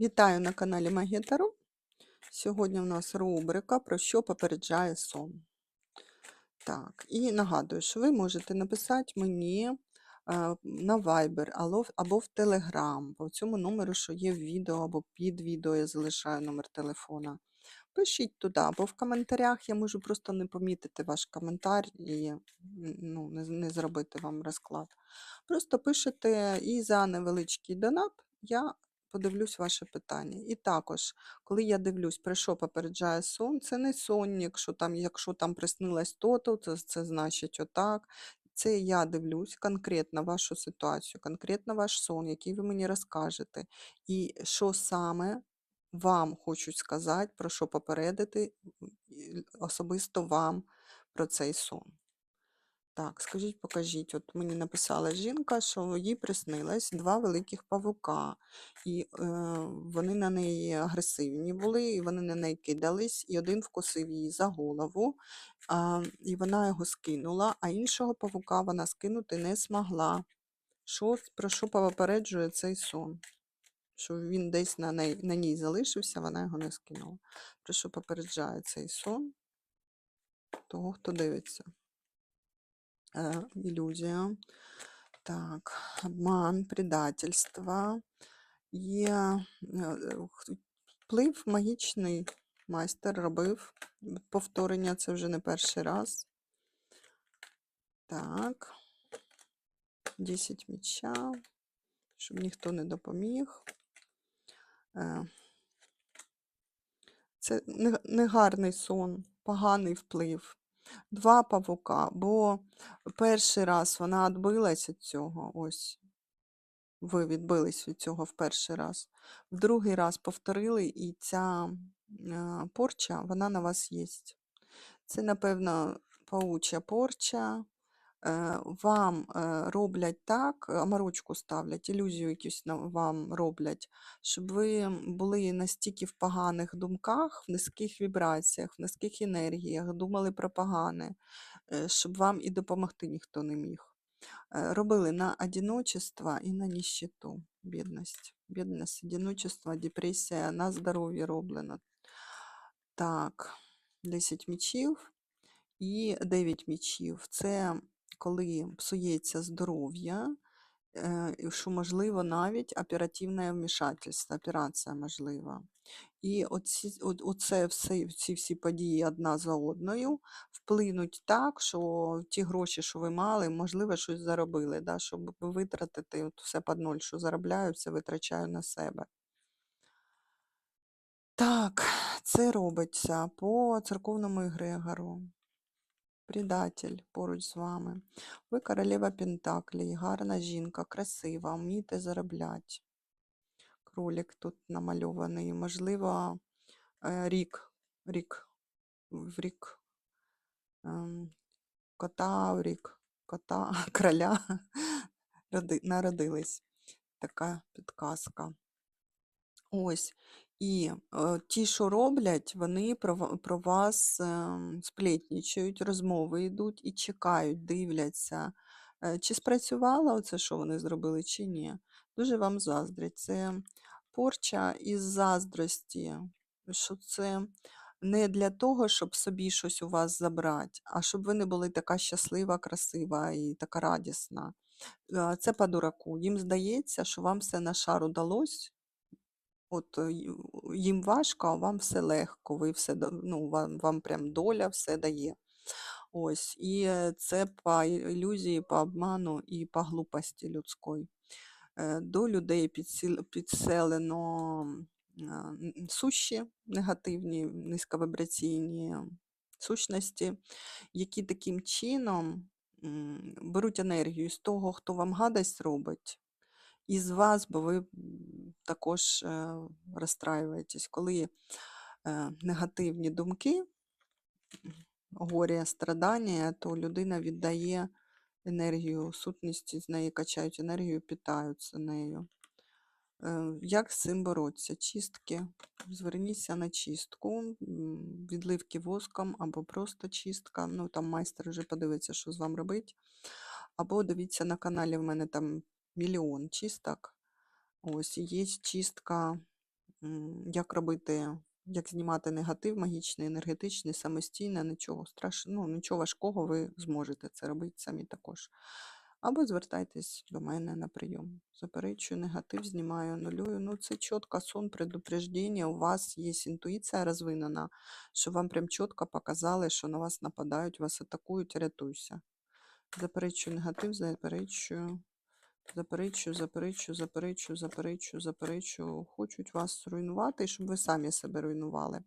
Вітаю на каналі Магія. Сьогодні у нас рубрика про що попереджає сон. Так, і нагадую, що ви можете написати мені е, на Viber або в Telegram, по цьому номеру, що є в відео або під відео, я залишаю номер телефона. Пишіть туди, або в коментарях я можу просто не помітити ваш коментар і ну, не, не зробити вам розклад. Просто пишете і за невеличкий донат я подивлюсь ваше питання. І також, коли я дивлюсь, про що попереджає сон, це не сон, якщо там, якщо там приснилось то-то, це, це значить отак. Це я дивлюсь конкретно вашу ситуацію, конкретно ваш сон, який ви мені розкажете, і що саме вам хочуть сказати, про що попередити особисто вам про цей сон. Так, скажіть, покажіть. От мені написала жінка, що їй приснилось два великих павука, і е, вони на неї агресивні були, і вони на неї кидались, і один вкусив її за голову, а, і вона його скинула, а іншого павука вона скинути не змогла. Що, про що попереджує цей сон? Що він десь на, неї, на ній залишився, вона його не скинула. Про що попереджає цей сон? Того, хто дивиться. Ілюзія. Так, обман, предательство. Є вплив магічний майстер робив. Повторення це вже не перший раз. Так, 10 міча, щоб ніхто не допоміг. Це негарний сон, поганий вплив. Два павука, бо перший раз вона відбилась від цього. Ось. Ви відбились від цього в перший раз. В другий раз повторили, і ця порча, вона на вас є. Це, напевно, пауча порча. Е, Вам е, роблять так, аморочку ставлять, ілюзію якусь вам роблять, щоб ви були настільки в поганих думках, в низьких вібраціях, в низьких енергіях, думали про погане, щоб вам і допомогти ніхто не міг. Э, робили на одиночество і на нищету, бідність. Бідність, одиночество, депресія, на здоров'я роблено. Так, 10 мічів і 9 мічів. Це коли псується здоров'я, е, що можливо навіть оперативне вмішательство, операція можлива. І оці, оце все, ці всі події одна за одною вплинуть так, що ті гроші, що ви мали, можливо, щось заробили, да, щоб витратити от все під ноль, що заробляю, все витрачаю на себе. Так, це робиться по церковному егрегору. Предатель поруч з вами. Ви королева Пентаклі, гарна жінка, красива, вмієте заробляти. Кролик тут намальований. Можливо, е, рік, рік, в рік ем, кота, в рік кота, короля народились. Така підказка. Ось. І ті, що роблять, вони про, про вас сплетнічають, розмови йдуть і чекають, дивляться, е, чи спрацювало оце, що вони зробили, чи ні. Дуже вам заздрять. Це порча із заздрості, що це не для того, щоб собі щось у вас забрати, а щоб ви не були така щаслива, красива і така радісна. Е, Це по дураку. Їм здається, що вам все на шар удалось. От е, їм важко, а вам все легко. Ви все ну, вам, вам прям доля все дає. Ось, і е, це по ілюзії, по обману і по глупості людської. Е, До людей підселено сущі негативні, низьковібраційні сущності, які таким чином беруть енергію з того, хто вам гадость робить, і з вас, бо ви також е, розстраюєтесь, коли е, негативні думки, горе, страдання, то людина віддає енергію сутності, з неї качають енергію, питаються нею. Е, Як з цим боротися? Чистки. Зверніться на чистку, відливки воском або просто чистка. Ну, там майстер вже подивиться, що з вами робить. Або дивіться на каналі, в мене там мільйон чисток. Ось, є чистка як робити, як знімати негатив магічний, енергетичний, самостійно, нічого страшного, ну, нічого важкого, ви зможете це робити самі також. Або звертайтесь до мене на прийом. Заперечую, негатив знімаю, нулюю. Ну, це чітко сон, предупреждення. У вас є інтуїція розвинена, що вам прям чітко показали, що на вас нападають, вас атакують, рятуйся. Заперечую негатив, заперечую. Заперечую, заперечую, заперечую, заперечую, заперечую. Хочуть вас руйнувати, щоб ви самі себе руйнували.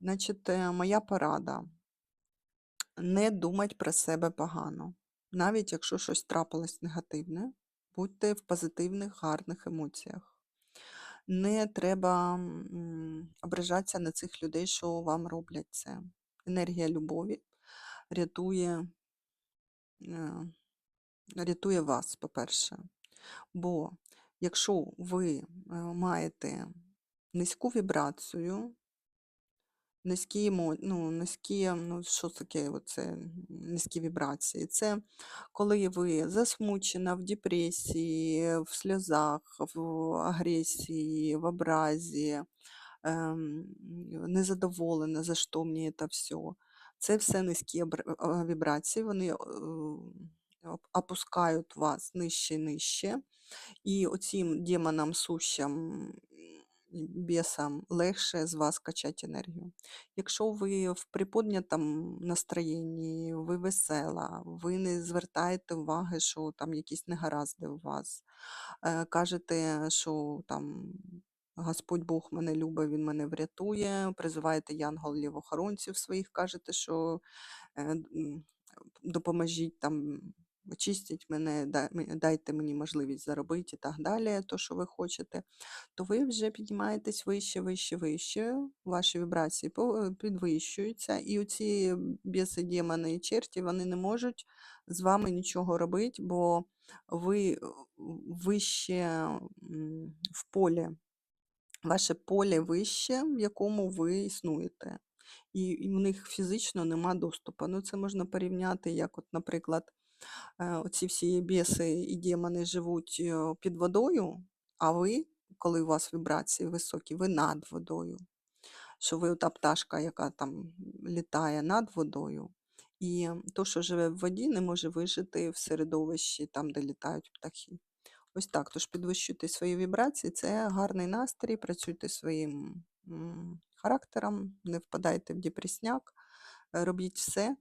Значить, е, моя порада. Не думать про себе погано. Навіть якщо щось трапилось негативне, будьте в позитивних, гарних емоціях. Не треба ображатися на цих людей, що вам роблять це. Енергія любові рятує, е, рятує вас, по-перше. Бо якщо ви е, маєте низьку вібрацію, низькі ну, низькі, ну, що таке оце, низькі вібрації? Це коли ви засмучена в депресії, в сльозах, в агресії, в образі, ем, незадоволена, за що мені це все. Це все низькі е, вібрації, вони опускають вас нижче нижче. І оцім демонам, сущам, бісам легше з вас качати енергію. Якщо ви в приподнятому настроєнні, ви весела, ви не звертаєте уваги, що там якісь негаразди у вас, е, кажете, що там Господь Бог мене любить, Він мене врятує, призиваєте янголів охоронців своїх, кажете, що е, допоможіть там, очистіть мене, дайте мені можливість заробити і так далі, то, що ви хочете, то ви вже піднімаєтесь вище, вище, вище, ваші вібрації підвищуються, і оці біси, демони і черті, вони не можуть з вами нічого робити, бо ви вище в полі. Ваше поле вище, в якому ви існуєте, і, в них фізично нема доступу. Ну, це можна порівняти, як, от, наприклад, оці всі біси і демони живуть е, під водою, а ви, коли у вас вібрації високі, ви над водою. Що ви та пташка, яка там літає над водою, і то, що живе в воді, не може вижити в середовищі, там, де літають птахи. Ось так. Тож підвищуйте свої вібрації, це гарний настрій, працюйте своїм характером, не впадайте в депресняк, е, робіть все,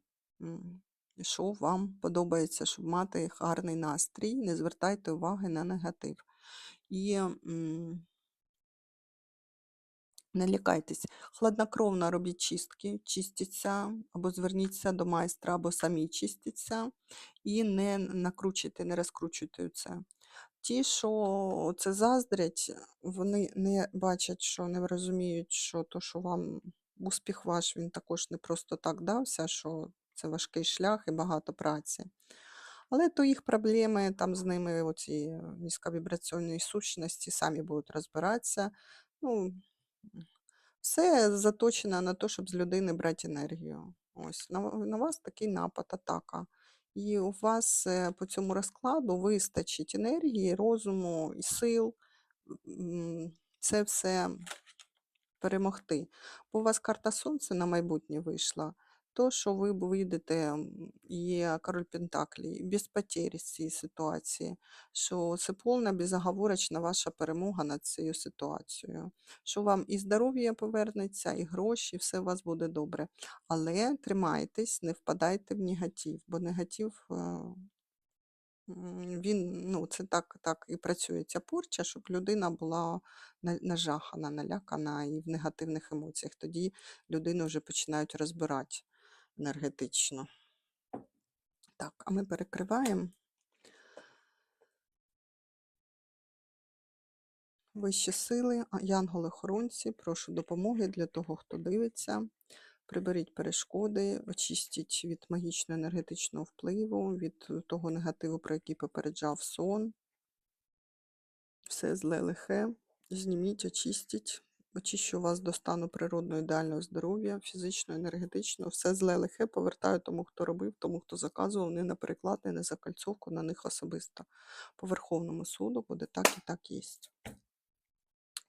що вам подобається, щоб мати гарний настрій, не звертайте уваги на негатив. І не лякайтесь, хладнокровно робіть чистки, чистіться, або зверніться до майстра, або самі чистіться, і не накручуйте, не розкручуйте це. Ті, що це заздрять, вони не бачать, що не розуміють, що то, що вам успіх ваш, він також не просто так дався, що це важкий шлях і багато праці. Але то їх проблеми, там з ними оці низьковібраційні сущності самі будуть розбиратися. Ну, все заточено на те, щоб з людини брати енергію. Ось на, на вас такий напад, атака. І у вас е, по цьому розкладу вистачить енергії, розуму і сил це все перемогти. Бо у вас карта Сонця на майбутнє вийшла. То, що ви вийдете, є король Пентаклі, без потері з цієї ситуації, що це повна безоговорочна ваша перемога над цією ситуацією. Що вам і здоров'я повернеться, і гроші, все у вас буде добре. Але тримайтесь, не впадайте в негатив, бо негатив. Він, ну, це так, так і працює ця порча, щоб людина була нажахана, налякана і в негативних емоціях. Тоді людину вже починають розбирати енергетично. Так, а ми перекриваємо. Вищі сили, янголи-охоронці, прошу допомоги для того, хто дивиться. Приберіть перешкоди, очистіть від магічного енергетичного впливу, від того негативу, про який попереджав сон. Все зле лихе. Зніміть, очистіть. Очищу вас до стану природного ідеального здоров'я, фізично, енергетично, Все зле лихе повертаю тому, хто робив, тому, хто заказував, не на переклад, не на закальцовку, на них особисто. По Верховному суду буде так і так єсть.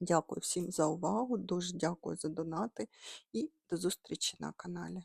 Дякую всім за увагу, дуже дякую за донати і до зустрічі на каналі.